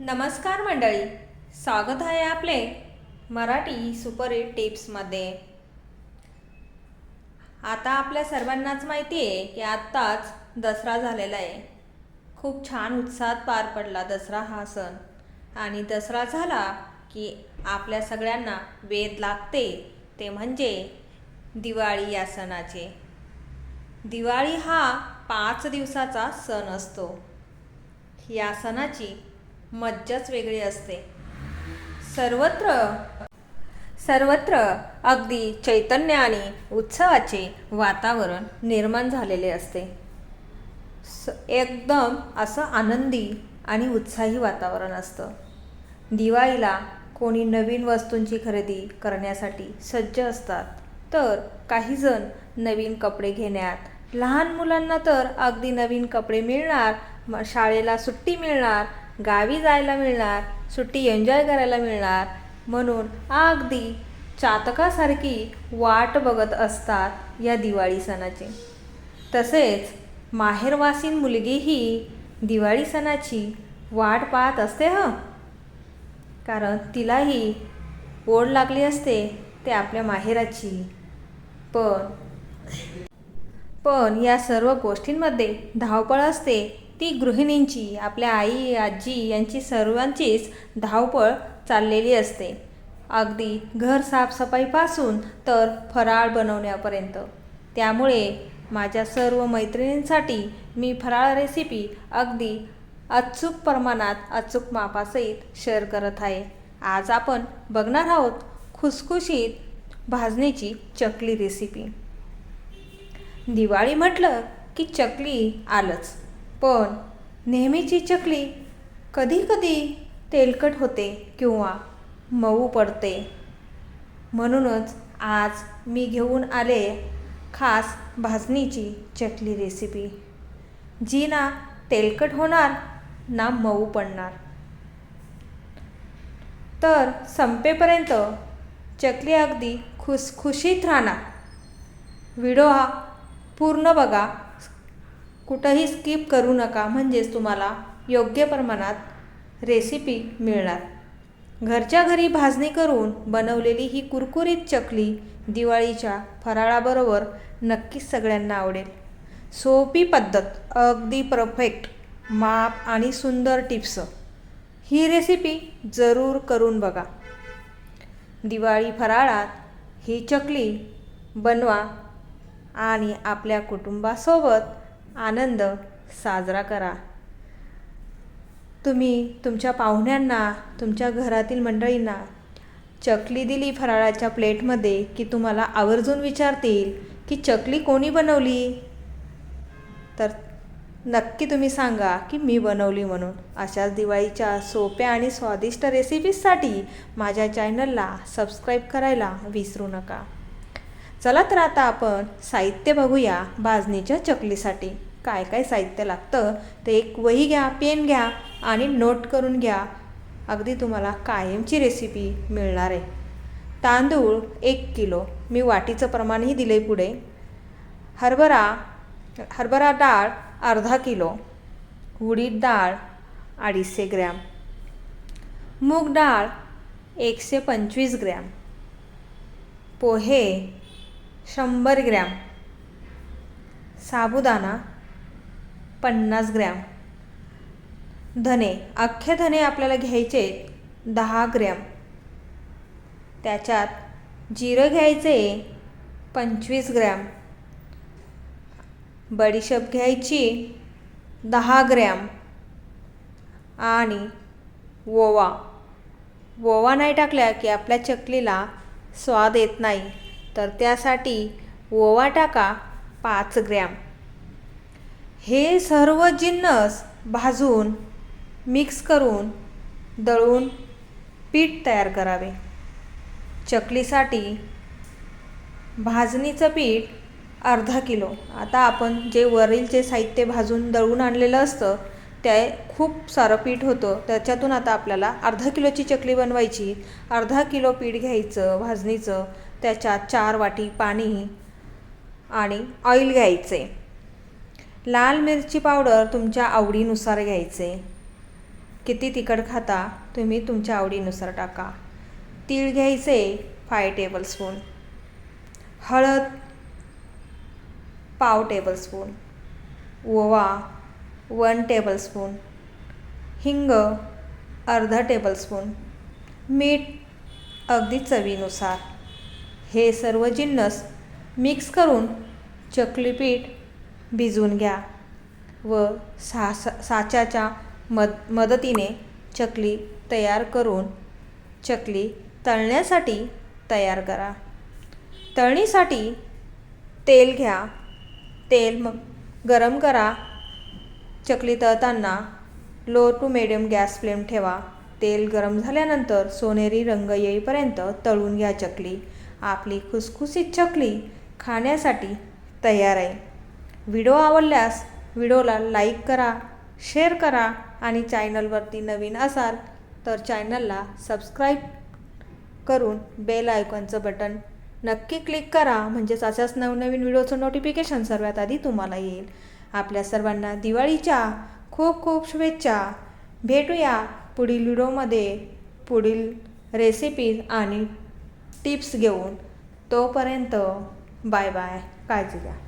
नमस्कार मंडळी. स्वागत आहे आपले मराठी सुपर एट टिप्समध्ये आता आपल्या सर्वांनाच माहिती आहे की आत्ताच दसरा झालेला आहे. खूप छान उत्साहात पार पडला दसरा हा सण. आणि दसरा झाला की आपल्या सगळ्यांना वेध लागते. ते म्हणजे दिवाळी या सणाचे. दिवाळी हा पाच दिवसाचा सण असतो. या सणाची मज्जाच वेगळी असते. सर्वत्र सर्वत्र अगदी चैतन्य आणि उत्सवाचे वातावरण निर्माण झालेले असते. स एकदम असं आनंदी आणि उत्साही वातावरण असतं. दिवाळीला कोणी नवीन वस्तूंची खरेदी करण्यासाठी सज्ज असतात. तर काही जण नवीन कपडे घेण्यात लहान मुलांना तर अगदी नवीन कपडे मिळणार शाळेला सुट्टी मिळणार गावी जायला मिळणार सुट्टी एन्जॉय करायला मिळणार म्हणून अगदी चातकासारखी वाट बघत असतात या दिवाळी सणाची. तसेच माहेरवासीन मुलगीही दिवाळी सणाची वाट पाहत असते हं? कारण तिलाही ओढ लागली असते ते आपल्या माहेराची. पण पण या सर्व गोष्टींमध्ये धावपळ असते. ती गृहिणींची आपल्या आई आजी यांची सर्वांचीच धावपळ चाललेली असते. अगदी घर साफसफाईपासून तर फराळ बनवण्यापर्यंत. त्यामुळे माझ्या सर्व मैत्रिणींसाठी मी फराळ रेसिपी अगदी अचूक प्रमाणात अचूक मापासहित शेअर करत आहे. आज आपण बघणार आहोत खुसखुशीत भाजणीची चकली रेसिपी दिवाळी म्हटलं की चकली आलंच. पण नेहमीची चकली कधी कधी तेलकट होते किंवा मऊ पडते. म्हणूनच आज मी घेऊन आले खास भाजणीची चकली रेसिपी जी ना तेलकट होणार ना मऊ पडणार. तर संपेपर्यंत चकली अगदी खुसखुशीत राहणार. व्हिडिओ हा पूर्ण बघा. कुठंही स्किप करू नका म्हणजेच तुम्हाला योग्य प्रमाणात रेसिपी मिळणार. घरच्या घरी भाजणी करून बनवलेली ही कुरकुरीत चकली दिवाळीच्या फराळाबरोबर नक्कीच सगळ्यांना आवडेल. सोपी पद्धत अगदी परफेक्ट माप आणि सुंदर टिप्स ही रेसिपी जरूर करून बघा. दिवाळी फराळात ही चकली बनवा आणि आपल्या कुटुंबासोबत आनंद साजरा करा. तुम्ही तुमच्या पाहुण्यांना तुमच्या घरातील मंडळींना चकली दिली फराळाच्या प्लेटमध्ये की तुम्हाला आवर्जून विचारतील की चकली कोणी बनवली? तर नक्की तुम्ही सांगा की मी बनवली म्हणून. अशाच दिवाळीच्या सोप्या आणि स्वादिष्ट रेसिपीजसाठी माझ्या चॅनलला सबस्क्राईब करायला विसरू नका. चला तर आता आपण साहित्य बघूया भाजणीच्या चकलीसाठी. काय काय साहित्य लागतं ते एक वही घ्या पेन घ्या आणि नोट करून घ्या. अगदी तुम्हाला कायमची रेसिपी मिळणार आहे. तांदूळ एक किलो. मी वाटीचं प्रमाणही दिलं आहे पुढे. हरभरा हरभरा डाळ अर्धा किलो. उडीद डाळ अडीचशे ग्रॅम. मूग डाळ एकशे पंचवीस ग्रॅम. पोहे शंभर ग्रॅम. साबुदाणा पन्नास ग्रॅम. धने अख्खे धने आपल्याला घ्यायचे दहा ग्रॅम. त्याच्यात जिरं घ्यायचे पंचवीस ग्रॅम. बडीशेप घ्यायची दहा ग्रॅम. आणि ओवा. ओवा नाही टाकल्या की आपल्या चकलीला स्वाद येत नाही. तर त्यासाठी ओवा टाका पाच ग्रॅम. हे सर्व जिन्नस भाजून मिक्स करून दळून पीठ तयार करावे. चकलीसाठी भाजणीचं पीठ अर्धा किलो. आता आपण जे वरील जे साहित्य भाजून दळून आणलेलं असतं ते खूप सारं पीठ होतं. त्याच्यातून आता आपल्याला अर्धा किलोची चकली बनवायची. अर्धा किलो पीठ घ्यायचं भाजणीचं. त्याच्यात चार वाटी पाणी आणि ऑइल घ्यायचे. लाल मिरची पावडर तुमच्या आवडीनुसार घ्यायचे. किती तिखट खाता तुम्ही तुमच्या आवडीनुसार टाका. तीळ घ्यायचे फाय टेबलस्पून हळद पाव टेबलस्पून ओवा वन टेबलस्पून हिंग अर्धा टेबलस्पून मीठ अगदी चवीनुसार. हे सर्व जिन्नस मिक्स करून चकली पीठ भिजवून घ्या व सा साच्याच्या मद मदतीने चकली तयार करून चकली तळण्यासाठी तयार करा. तळणीसाठी तेल घ्या. तेल मग गरम करा. चकली तळताना low to medium gas flame ठेवा. तेल गरम झाल्यानंतर सोनेरी रंग येईपर्यंत तळून घ्या चकली. आपली खुसखुशीत चकली खाण्यासाठी तयार आहे. व्हिडिओ आवडल्यास व्हिडिओला लाईक करा शेअर करा आणि चॅनलवरती नवीन असाल तर चॅनलला सबस्क्राईब करून बेल आयकॉनचं बटन नक्की क्लिक करा म्हणजेच अशाच नवनवीन व्हिडिओचं नोटिफिकेशन सर्वात आधी तुम्हाला येईल. आपल्या सर्वांना दिवाळीच्या खूप खूप शुभेच्छा. भेटूया पुढील व्हिडिओमध्ये. पुढील रेसिपीज आणि टिप्स घेऊन. तोपर्यंत बाय बाय काळजी घ्या.